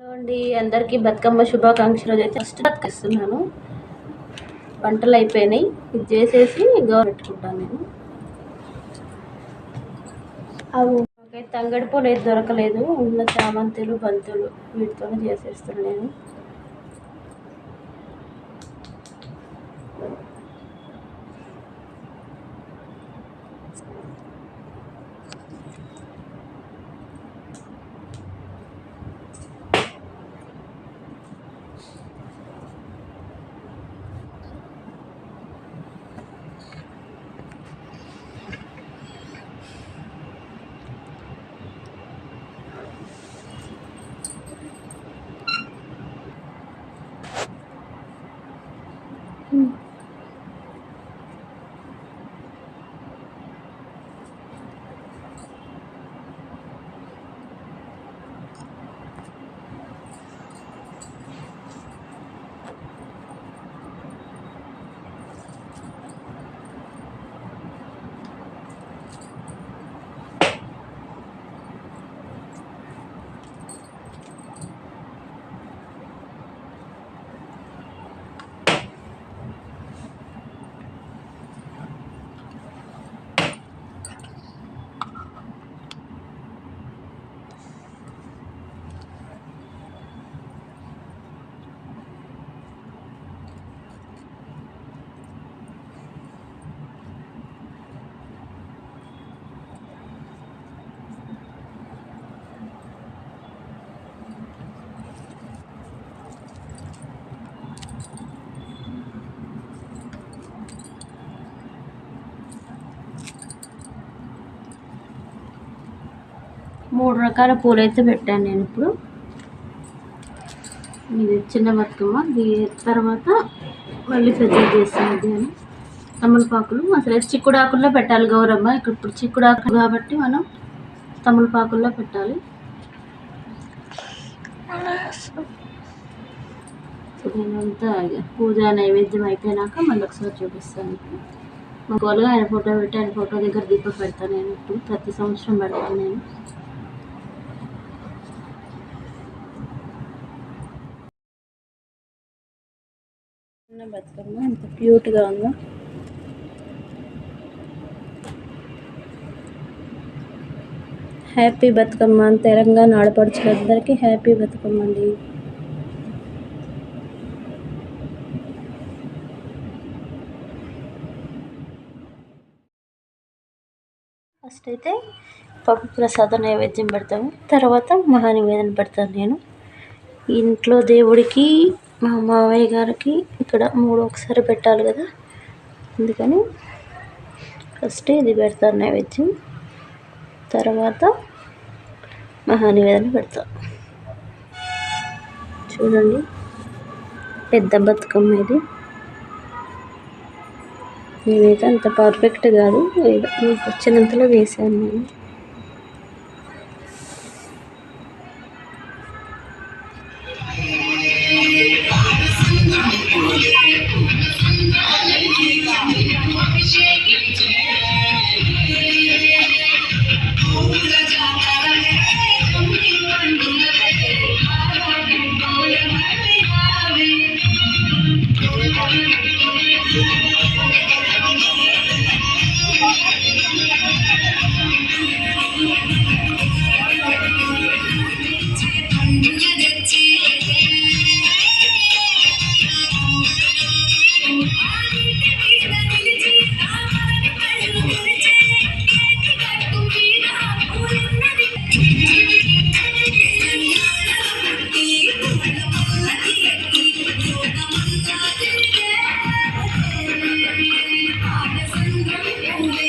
Hello అండి అందరికీ బతుకమ్మ శుభాకాంక్షలు అయితే ఫస్ట్ బతికిస్తున్నాను వంటలు అయిపోయినాయి. ఇది చేసేసి గౌర పెట్టుకుంటాను నేను. అవి నాకైతే తంగడి పూలు ఏది దొరకలేదు. ఉన్న చామంతులు బంతులు వీటితోనే చేసేస్తున్నాను నేను. 嗯。మూడు రకాల పూలు అయితే పెట్టాను నేను ఇప్పుడు. ఇది చిన్న బతుకమ్మ దీని తర్వాత మళ్ళీ పెద్ద చేస్తాను అని. తమలపాకులు అసలు చిక్కుడాకుల్లో పెట్టాలి గౌరమ్మ. ఇక్కడ ఇప్పుడు చిక్కుడాకులు కాబట్టి మనం తమలపాకుల్లో పెట్టాలి. అంతా నేనంతా పూజ నైవేద్యం అయిపోయినాక మళ్ళీ ఒకసారి చూపిస్తాను. మాకు మామూలుగా ఆయన ఫోటో పెట్టి ఆయన ఫోటో దగ్గర దీపం పెడతాను నేను ఇప్పుడు. ప్రతి సంవత్సరం పెడతాను నేను. చిన్న బతుకమ్మ? ఎంత క్యూట్గా ఉందో. హ్యాపీ బతుకమ్మ తెలంగాణ ఆడపడుచులందరికీ హ్యాపీ బతుకమ్మ అండి. ఫస్ట్ అయితే పప్పు ప్రసాద నైవేద్యం పెడతాము. తర్వాత మహానివేదన పెడతాను నేను. ఇంట్లో దేవుడికి మా మావయ్య గారికి ఇక్కడ మూడు ఒకసారి పెట్టాలి కదా. అందుకని ఫస్ట్ ఇది పెడతాను నైవేద్యం. తర్వాత మహానివేదన పెడతా. చూడండి పెద్ద బతుకమ్మ ఇది. నేనైతే అంత పర్ఫెక్ట్ కాదు. ఏదో మీకు వచ్చినంతలో వేసాను నేను. Thank you. Thank you.